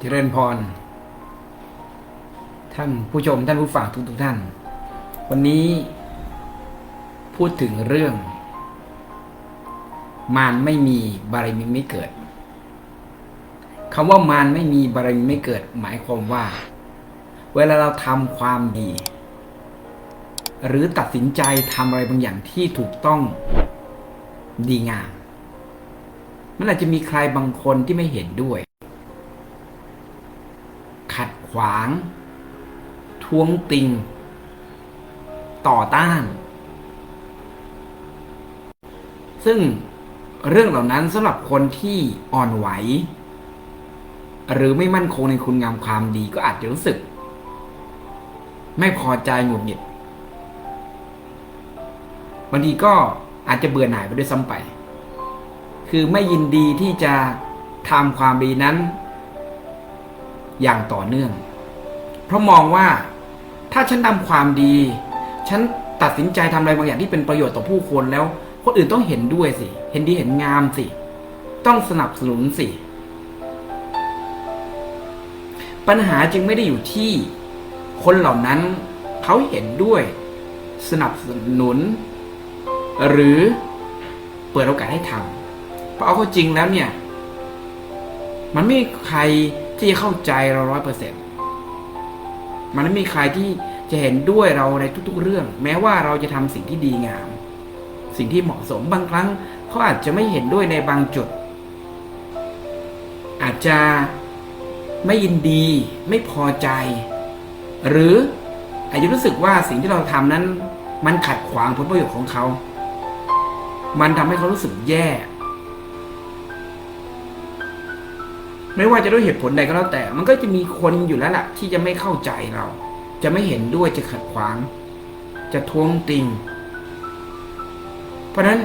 เจริญพร ท่านผู้ชมท่านผู้ฟังทุกทุกๆท่าน วันนี้พูดถึงเรื่อง มารไม่มีบารมีไม่เกิดคำว่ามารไม่มีบารมีไม่เกิด หมายความว่า เวลาเราทำความดี หรือตัดสินใจทำอะไรบางอย่างที่ถูกต้องดีงามมันอาจจะมีใครบางคนที่ไม่เห็นด้วย ขวาง ท้วงติง ต่อต้าน ซึ่งเรื่องเหล่านั้นสำหรับคนที่อ่อนไหว หรือไม่มั่นคงในคุณงามความดีก็อาจจะรู้สึก ไม่พอใจหงุดหงิดบางทีก็อาจจะเบื่อหน่ายไปด้วยซ้ำไป คือไม่ยินดีที่จะทำความดีนั้น อย่างต่อเนื่อง เพราะมองว่าถ้าฉันทำความดี ฉันตัดสินใจทำอะไรบางอย่างที่เป็นประโยชน์ต่อผู้คนแล้ว คนอื่นต้องเห็นด้วยสิ เห็นดีเห็นงามสิ ต้องสนับสนุนสิ ปัญหาจึงไม่ได้อยู่ที่ คนเหล่านั้นเขาเห็นด้วย สนับสนุน หรือเปิดโอกาสให้ทำเพราะเอาเข้าจริงแล้วเนี่ย มันไม่มีใคร ที่จะเข้าใจเราร้อยเปอร์เซ็นต์มันไม่มีใครที่จะเห็นด้วยเราในทุก ๆ เรื่อง แม้ว่าเราจะทำสิ่งที่ดีงาม สิ่งที่เหมาะสมบางครั้งเขาอาจจะไม่เห็นด้วยในบางจุด อาจจะไม่ยินดี ไม่พอใจ หรืออาจจะรู้สึกว่าสิ่งที่เราทำนั้น มันขัดขวางผลประโยชน์ของเขา มันทำให้เขารู้สึกแย่ ไม่ว่าจะด้วยเหตุผลใดก็แล้วแต่ มันก็จะมีคนอยู่แล้วล่ะ ที่จะไม่เข้าใจเรา จะไม่เห็นด้วยจะขัดขวาง จะท้วงติง เพราะฉะนั้น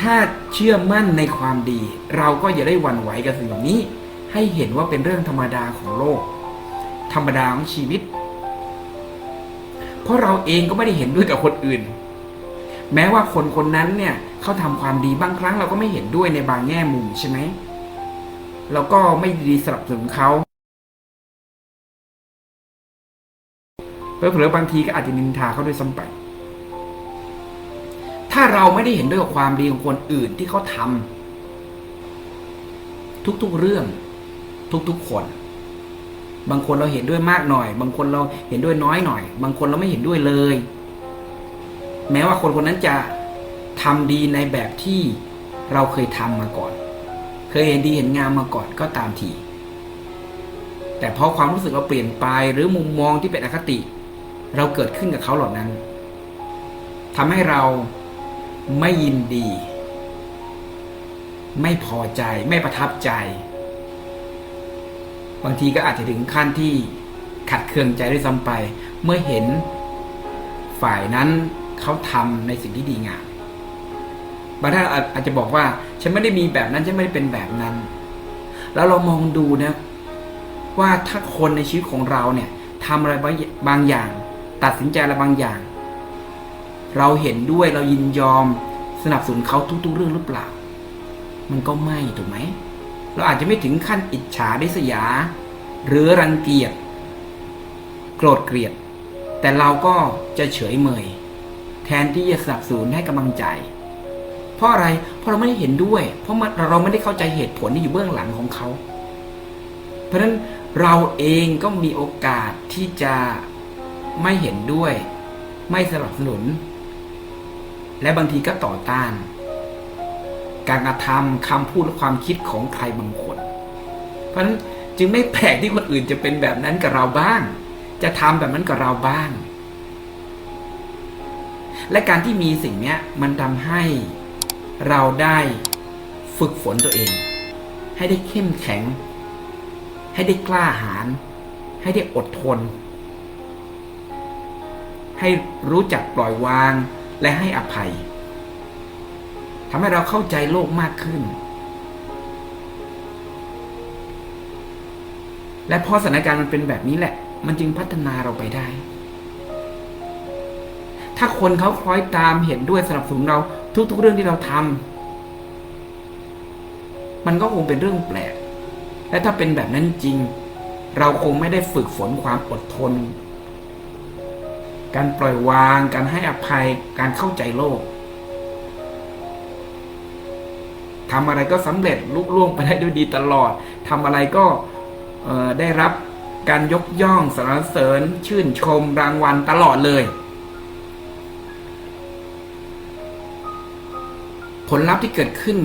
ถ้าเชื่อมั่นในความดี เราก็อย่าได้หวั่นไหวกับสิ่งเหล่านี้ ให้เห็นว่าเป็นเรื่องธรรมดาของโลก ธรรมดาของชีวิต เพราะเราเองก็ไม่ได้เห็นด้วยกับคนอื่น แม้ว่าคนคนนั้นเนี่ยเขาทำความดีบางครั้งเราก็ไม่เห็นด้วยในบางแง่มุมใช่ไหม เราก็ไม่ดีสนับสนุนเขาเผลอๆบางทีก็อาจจะนินทาเขาด้วยซ้ำไป ถ้าเราไม่ได้เห็นด้วยกับความดีของคนอื่นที่เขาทำทุกๆเรื่อง ทุกๆคน บางคนเราเห็นด้วยมากหน่อย บางคนเราเห็นด้วยน้อยหน่อย บางคนเราไม่เห็นด้วยเลย แม้ว่าคนคนนั้นจะทำดีในแบบที่เราเคยทำมาก่อน เคยเห็นดีเห็นงามมาก่อนก็ตามที แต่พอความรู้สึกเราเปลี่ยนไปหรือมุมมองที่เป็นอคติ เราเกิดขึ้นกับเขาเหล่านั้นทำให้เราไม่ยินดี ไม่พอใจไม่ประทับใจ บางทีก็อาจจะถึงขั้นที่ขัดเคืองใจด้วยซ้ำไป เมื่อเห็นฝ่ายนั้นเขาทำในสิ่งที่ดีงาม บางท่านอาจจะบอกว่า ฉันไม่ได้มีแบบนั้นฉันไม่ได้เป็นแบบนั้น แล้วเรามองดูนะว่าถ้าคนในชีวิตของเราเนี่ยทำอะไรบางบางอย่าง ตัดสินใจอะไรบางอย่าง เราเห็นด้วยเรายินยอมสนับสนุนเขาทุก ๆ เรื่องหรือเปล่า มันก็ไม่ถูกไหมเราอาจจะไม่ถึงขั้นอิจฉาดิษยา หรือรังเกียจโกรธเกลียด แต่เราก็จะเฉยเมย แทนที่จะสนับสนุนให้กำลังใจ เพราะอะไร เพราะเราไม่ได้เห็นด้วย เพราะเราไม่ได้เข้าใจเหตุผลที่อยู่เบื้องหลังของเขา เพราะฉะนั้นเราเองก็มีโอกาสที่จะไม่เห็นด้วย ไม่สนับสนุน และบางทีก็ต่อต้าน การกระทำคำพูดและความคิดของใครบางคน เพราะฉะนั้นจึงไม่แปลกที่คนอื่นจะเป็นแบบนั้นกับเราบ้าง จะทำแบบนั้นกับเราบ้าง และการที่มีสิ่งนี้มันทำให้ เราได้ฝึกฝนตัวเอง ให้ได้เข้มแข็ง ให้ได้กล้าหาญให้ได้อดทน ให้รู้จักปล่อยวางและให้อภัยทำให้เราเข้าใจโลกมากขึ้น และพอสถานการณ์มันเป็นแบบนี้แหละ มันจึงพัฒนาเราไปได้ ถ้าคนเขาคล้อยตามเห็นด้วยสนับสนุนเรา ทุก ๆ เรื่องที่เราทำมันก็คงเป็นเรื่องแปลก และถ้าเป็นแบบนั้นจริง เราคงไม่ได้ฝึกฝนความอดทน การปล่อยวาง การให้อภัย การเข้าใจโลกทำอะไรก็สำเร็จลุล่วงไปได้ด้วยดีตลอดทำอะไรก็ได้รับการยกย่องสรรเสริญ ชื่นชมรางวัลตลอดเลย ผลลัพธ์ที่เกิดขึ้น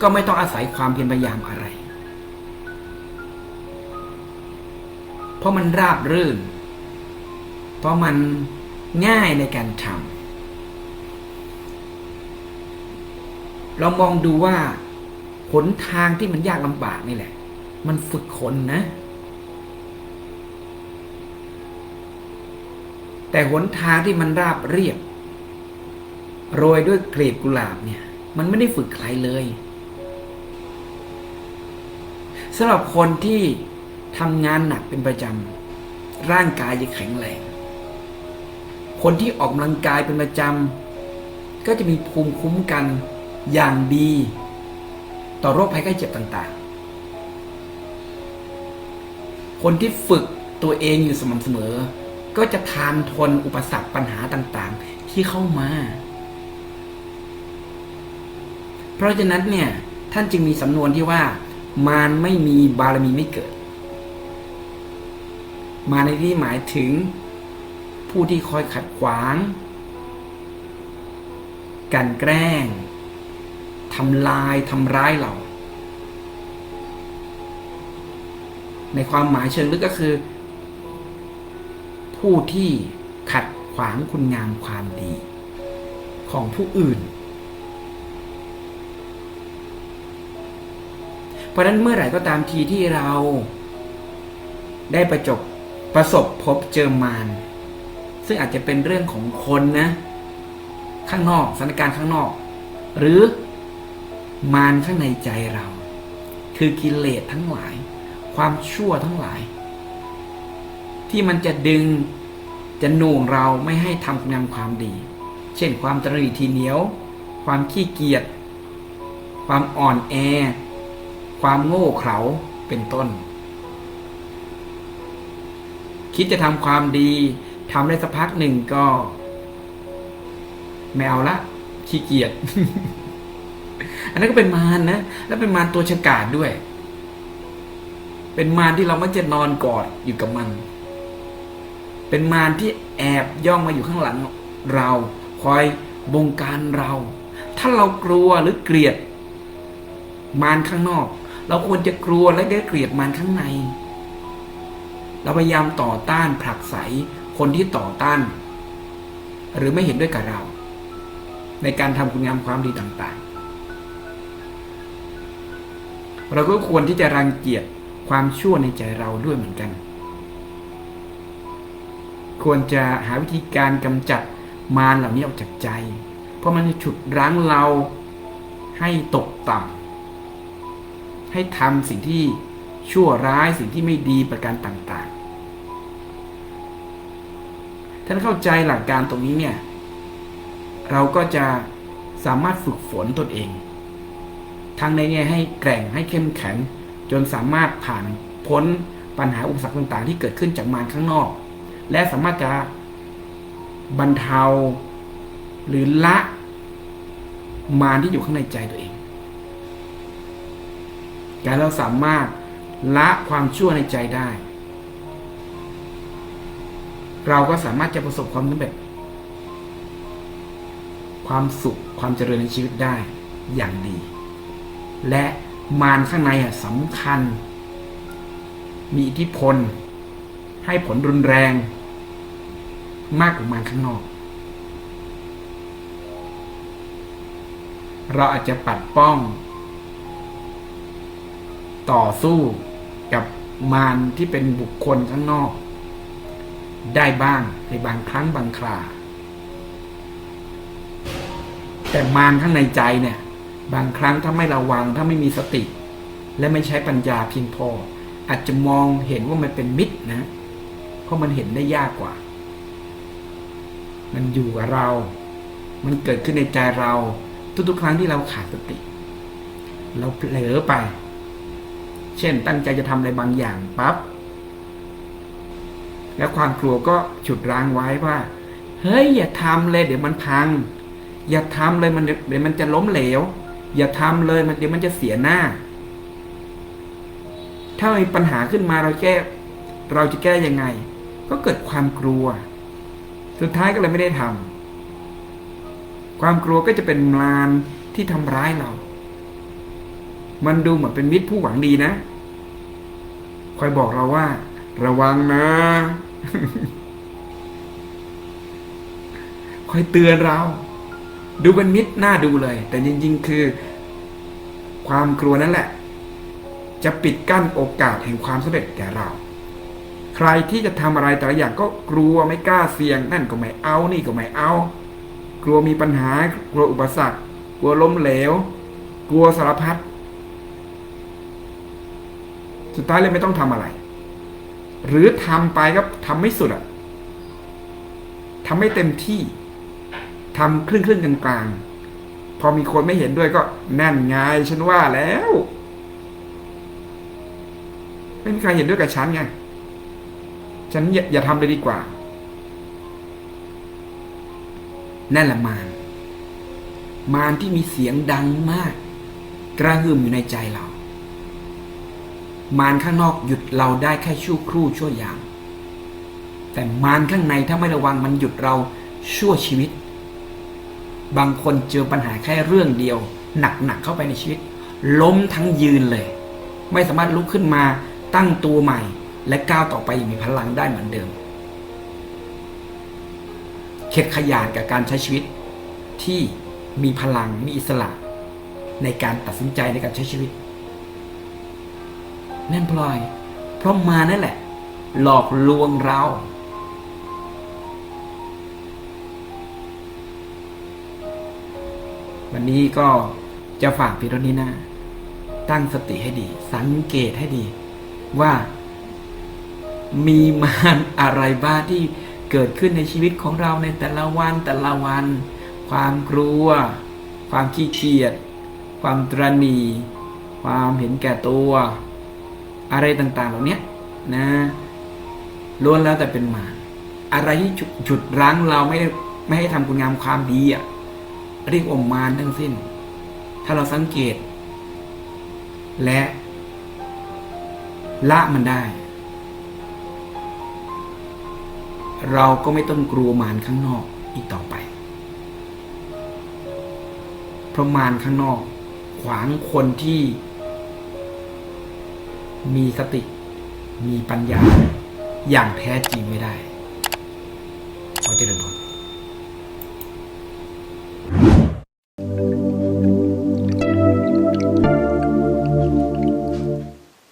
ก็ไม่ต้องอาศัยความเพียรพยายามอะไร เพราะมันราบรื่น เพราะมันง่ายในการทำเรามองดูว่าหนทางที่มันยากลำบากนี่แหละ มันฝึกคนนะ แต่หนทางที่มันราบเรียบ โรยด้วยกลีบกุหลาบเนี่ย มันไม่ได้ฝึกใครเลยสำหรับคนที่ทำงานหนักเป็นประจำร่างกายจะแข็งแรง คนที่ออกกำลังกายเป็นประจำก็จะมีภูมิคุ้มกันอย่างดี ต่อโรคภัยไข้เจ็บต่างๆ คนที่ฝึกตัวเองอยู่สม่ำเสมอ ก็จะทานทนอุปสรรคปัญหาต่างๆ ที่เข้ามา เพราะฉะนั้นเนี่ยท่านจึงมีสำนวนที่ว่ามารไม่มีบารมีไม่เกิด มาในที่หมายถึงผู้ที่คอยขัดขวางกลันแกล้งทำลายทำร้ายเรา ในความหมายเชิงลึกก็คือ ผู้ที่ขัดขวางคุณงามความดีของผู้อื่น เพราะฉะนั้นเมื่อไหร่ก็ตามทีที่เราได้ประจบประสบพบเจอมารซึ่งอาจจะเป็นเรื่องของคนนะ ข้างนอกสถานการณ์ข้างนอก หรือมารข้างในใจเรา คือกิเลสทั้งหลาย ความชั่วทั้งหลาย ที่มันจะดึงจะหน่วงเราไม่ให้ทำงานความดี เช่นความตรีทีเหนียว ความขี้เกียจความอ่อนแอ ความโง่เขลาเป็นต้น คิดจะทำความดีทำได้สักพักหนึ่งก็ไม่เอาละขี้เกียจอันนั้นก็เป็นมารนะแล้วเป็นมารตัวฉกาจด้วย เป็นมารที่เราไมักจะนอนกอดอยู่กับมัน เป็นมารที่แอบย่องมาอยู่ข้างหลังเราคอยบงการเรา ถ้าเรากลัวหรือเกลียด มารข้างนอก เราควรจะกลัวและได้เกลียดมารข้างใน เราพยายามต่อต้านผลักไสคนที่ต่อต้าน หรือไม่เห็นด้วยกับเรา ในการทำคุณงามความดีต่างๆ เราก็ควรที่จะรังเกียจความชั่วในใจเราด้วยเหมือนกัน ควรจะหาวิธีการกำจัดมารเหล่านี้ออกจากใจ เพราะมันจะฉุดรั้งเราให้ตกต่ำ ให้ทำสิ่งที่ชั่วร้ายสิ่งที่ไม่ดีประการต่างๆ ท่านเข้าใจหลักการตรงนี้เนี่ย เราก็จะสามารถฝึกฝนตนเอง ทั้งในแง่ให้แกร่งให้เข้มแข็ง จนสามารถผ่านพ้นปัญหาอุปสรรคต่างๆ ที่เกิดขึ้นจากมารข้างนอก และสามารถจะบรรเทาหรือละมารที่อยู่ข้างในใจตัวเอง การเราสามารถละความชั่วในใจได้ เราก็สามารถจะประสบความสำเร็จความสุขความเจริญในชีวิตได้อย่างดี และมารข้างในอะสำคัญ มีอิทธิพล ให้ผลรุนแรง มากกว่ามารข้างนอก เราอาจจะปัดป้อง ต่อสู้กับมารที่เป็นบุคคลข้างนอก ได้บ้างในบางครั้งบางครา แต่มารข้างในใจเนี่ย บางครั้งถ้าไม่ระวังถ้าไม่มีสติ และไม่ใช้ปัญญาเพียงพอ อาจจะมองเห็นว่ามันเป็นมิตรนะ เพราะมันเห็นได้ยากกว่า มันอยู่กับเรา มันเกิดขึ้นในใจเรา ทุกๆ ครั้งที่เราขาดสติ เราเผลอไป เช่นตั้งใจจะทำอะไรบางอย่างปั๊บแล้วความกลัวก็ฉุดรั้งไว้ว่า เฮ้ยอย่าทำเลย เดี๋ยวมันพัง อย่าทำเลยมันเดี๋ยวมันจะล้มเหลว อย่าทำเลยมันเดี๋ยวมันจะเสียหน้า ถ้ามีปัญหาขึ้นมาเราแก้ เราจะแก้ยังไง ก็เกิดความกลัว สุดท้ายก็เลยไม่ได้ทำความกลัวก็จะเป็นมารที่ทำร้ายเรา มันดูเหมือนเป็นมิตรผู้หวังดีนะ คอยบอกเราว่า ระวังนะ คอยเตือนเรา ดูเป็นมิตรน่าดูเลย แต่จริงๆ คือ ความกลัวนั่นแหละ จะปิดกั้นโอกาสแห่งความสำเร็จแก่เรา ใครที่จะทำอะไรแต่ละอย่างก็กลัวไม่กล้าเสี่ยง นั่นก็ไม่เอา นี่ก็ไม่เอา กลัวมีปัญหา กลัวอุปสรรค กลัวล้มเหลว กลัวสารพัด สุด ท้ายเลยไม่ต้องทำอะไร หรือทำไปก็ทำไม่สุดอะทำไม่เต็มที่ทำครึ่งครึ่งๆกลางๆพอมีคนไม่เห็นด้วยก็นั่นไงฉันว่าแล้วไม่มีใครเห็นด้วยกับฉันไงฉันอย่าอย่าทำเลยดีกว่านั่นแหละมารมารที่มีเสียงดังมาก กระหึ่มอยู่ในใจเรา มารข้างนอกหยุดเราได้แค่ชั่วครู่ชั่วยาม แต่มารข้างในถ้าไม่ระวังมันหยุดเราชั่วชีวิต บางคนเจอปัญหาแค่เรื่องเดียว หนักๆเข้าไปในชีวิต ล้มทั้งยืนเลย ไม่สามารถลุกขึ้นมาตั้งตัวใหม่ และก้าวต่อไปอย่างมีพลังได้เหมือนเดิมเข็ดขยาดกับการใช้ชีวิตที่มีพลังมีอิสระ ในการตัดสินใจในการใช้ชีวิต นั่นพลอย เพราะมานั่นแหละ หลอกลวงเรา วันนี้ก็จะฝากพี่รถนี้นะตั้งสติให้ดี สังเกตให้ดี ว่า มีมารอะไรบ้างที่เกิดขึ้นในชีวิตของเราในแต่ละวันแต่ละวัน ความกลัว ความขี้เกียจความตรณี ความเห็นแก่ตัว อะไรต่างๆ เหล่านี้นะล้วนแล้วแต่เป็นมารอะไรที่ฉุดรั้งเราไม่ไม่ให้ทำคุณงามความดีอะเรียกว่ามารทั้งสิ้น ถ้าเราสังเกต และละมันได้ เราก็ไม่ต้องกลัวมารข้างนอกอีกต่อไป เพราะมารข้างนอก ขวางคนที่ มีสติ มีปัญญา อย่างแท้จริงไม่ได้ขอเจริญพร